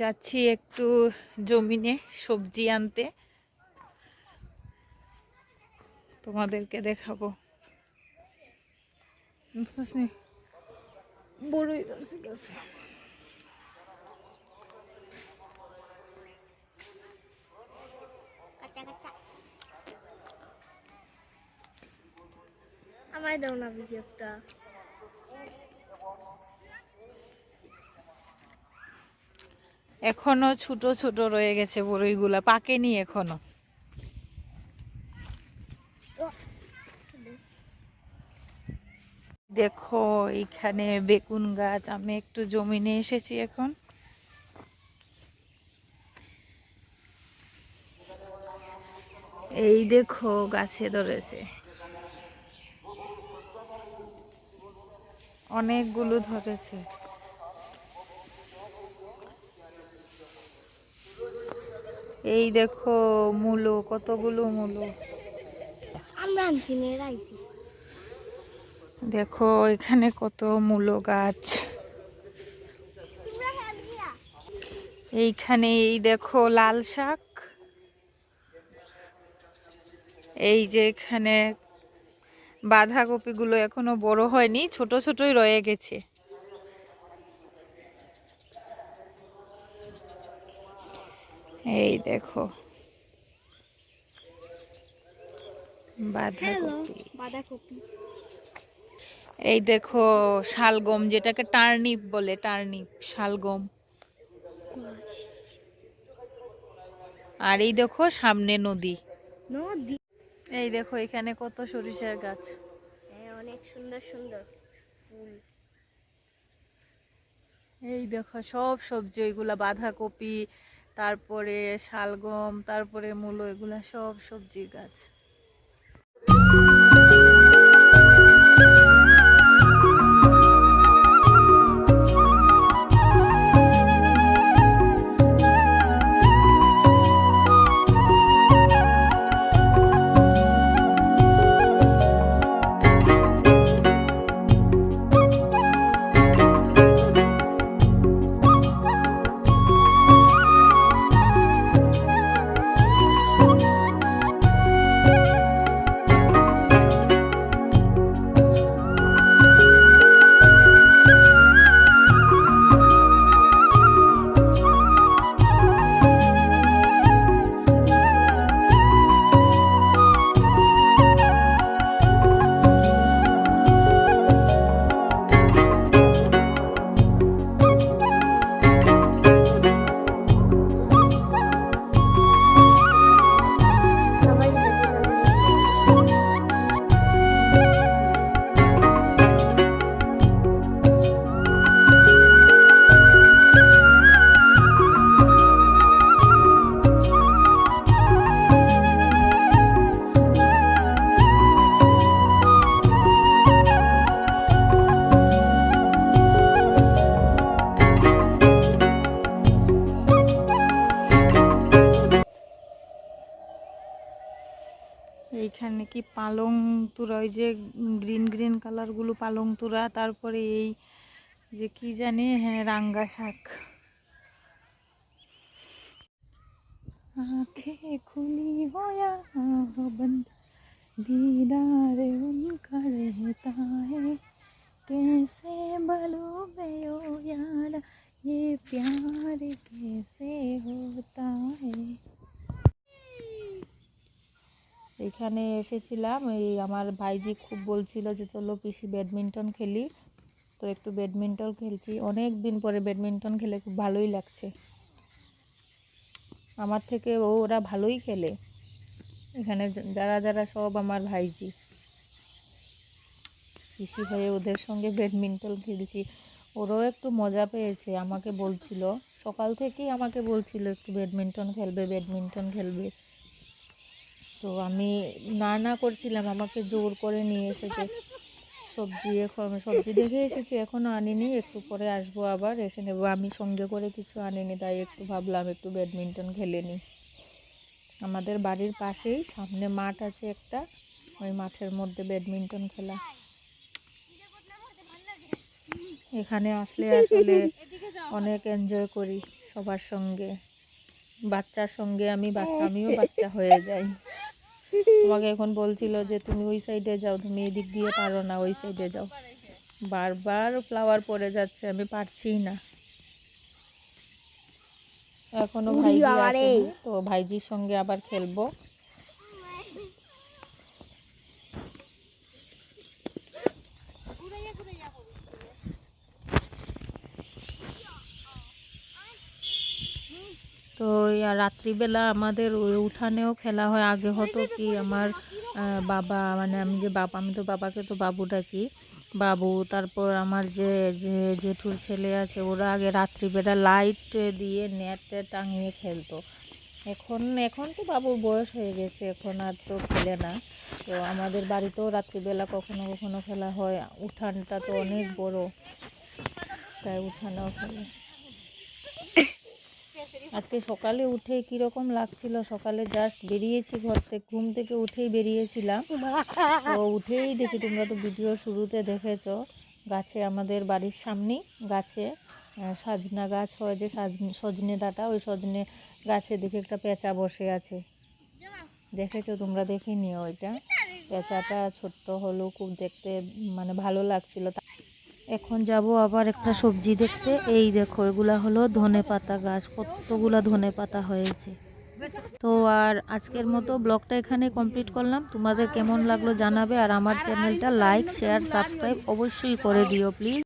যাচ্ছি একটু জমিনে সবজি আনতে। তোমাদেরকে দেখাবো? বড়ই গেছে। আমায় দাও না বেশি এখনও ছোট ছোট রয়ে গেছে বড়ইগুলা, পাকেনি এখনও। দেখো, এইখানে বেগুন গাছ, আমি একটু জমিনে এসেছি এখন। এই দেখো, গাছে ধরেছে। অনেকগুলো ধরেছে। এই দেখো মূলো কতগুলো মূলো? আমরা দেখো এখানে কত মূলো গাছ। এইখানে এই দেখো লাল শাক। এই যে এখানে বাঁধাকপিগুলো এখনও বড় হয়নি ছোট ছোটই রয়ে গেছে। এই দেখো। বাঁধাকপি। বাঁধাকপি। এই দেখো শালগম যেটাকে টার্নিপ বলে টার্নিপ শালগম। আর এই দেখো সামনে নদী। নদী। এই দেখো এখানে কত সরিষার গাছ। হ্যাঁ অনেক সুন্দর সুন্দর ফুল। এই দেখো সব সবজি ওইগুলা বাঁধাকপি তারপরে শালগম তারপরে মূলো এগুলা সব সবজি গাছ। এইখানে কি পালং তুরা ওই যে গ্রিন গ্রিন কালারগুলো পালং তুরা তারপরে এই যে কি জানি হ্যাঁ রাঙ্গা শাক आंखें खुली हो या हो बंद दीदार उनका रहता है कैसे बलू गयो यार ये प्यार कैसे होता है এখানে এসেছিলাম। এই আমার ভাইজি খুব বলছিল যে, চলো পিসি ব্যাডমিন্টন খেলি। তো একটু ব্যাডমিন্টন খেলছি। অনেক দিন পরে ব্যাডমিন্টন খেলে খুব ভালোই লাগছে। আমার থেকে ওরা ভালোই খেলে। এখানে যারা যারা সব আমার ভাইজি। পিসি হয়ে ওদের সঙ্গে ব্যাডমিন্টন খেলছি। ওরাও একটু মজা পেয়েছে, আমাকে বলছিল। সকাল থেকেই আমাকে বলছিল, একটু ব্যাডমিন্টন খেলবে ব্যাডমিন্টন খেলবে। তো আমি না না করছিলাম, আমাকে জোর করে নিয়ে এসেছে। সবজি এখন, সবজি দেখে এসেছি এখনও আনিনি, একটু পরে আসব আবার, এসে নেব। আমি সঙ্গে করে কিছু আনিনি, তাই একটু ভাবলাম একটু ব্যাডমিন্টন খেলে নিই। আমাদের বাড়ির পাশেই, সামনে মাঠ আছে একটা, ওই মাঠের মধ্যে ব্যাডমিন্টন খেলা। এখানে আসলে আসলে অনেক এনজয় করি সবার সঙ্গে। বাচ্চার সঙ্গে আমি আমিও বাচ্চা হয়ে যাই। আমাকে এখন বলছিল যে তুমি ওই সাইডে যাও তুমি এদিক দিয়ে পারো না ওই সাইডে যাও। বারবার ফ্লাওয়ার পড়ে যাচ্ছে আমি পারছি না। এখনও ভাইজি। আসেনি, তো ভাইজির সঙ্গে আবার খেলব। আর রাত্রিবেলা আমাদের ওই উঠানেও খেলা হয়। আগে হতো কি আমার বাবা মানে আমি যে বাবা আমি তো বাবাকে তো বাবু ডাকি। বাবু, তারপর আমার যে যে জেঠুর ছেলে আছে, ওরা আগে রাত্রিবেলা লাইট দিয়ে নেট টাঙিয়ে খেলতো। এখন এখন তো বাবুর বয়স হয়ে গেছে, এখন আর তো খেলে না। তো আমাদের বাড়িতেও রাত্রিবেলা কখনো কখনো খেলা হয়। উঠানটা তো অনেক বড়, তাই উঠানেও খেলে। আজকে সকালে উঠে কীরকম লাগছিল? সকালে জাস্ট বেরিয়েছি ঘর থেকে, ঘুম থেকে উঠেই বেরিয়েছিলাম। তো উঠেই দেখি তোমরা তো ভিডিও শুরুতে দেখেছ, গাছে আমাদের বাড়ির সামনেই গাছে সাজনা গাছ হয় যে সাজনে, সজনে ডাঁটা, ওই সজনে গাছে দেখে একটা পেঁচা বসে আছে। দেখেছ? তোমরা দেখে নিও ওইটা পেঁচাটা ছোট্ট হলেও খুব দেখতে মানে ভালো লাগছিল। এখন যাব আবার একটা সবজি দেখতে। এই দেখো, এগুলা হলো ধনে পাতা গাছ, কতগুলা ধনে পাতা হয়েছে। তো আর আজকের মতো ব্লগটা এখানে কমপ্লিট করলাম। তোমাদের কেমন লাগল জানাবে আর আমার চ্যানেলটা লাইক, শেয়ার, সাবস্ক্রাইব অবশ্যই করে দিও, প্লিজ।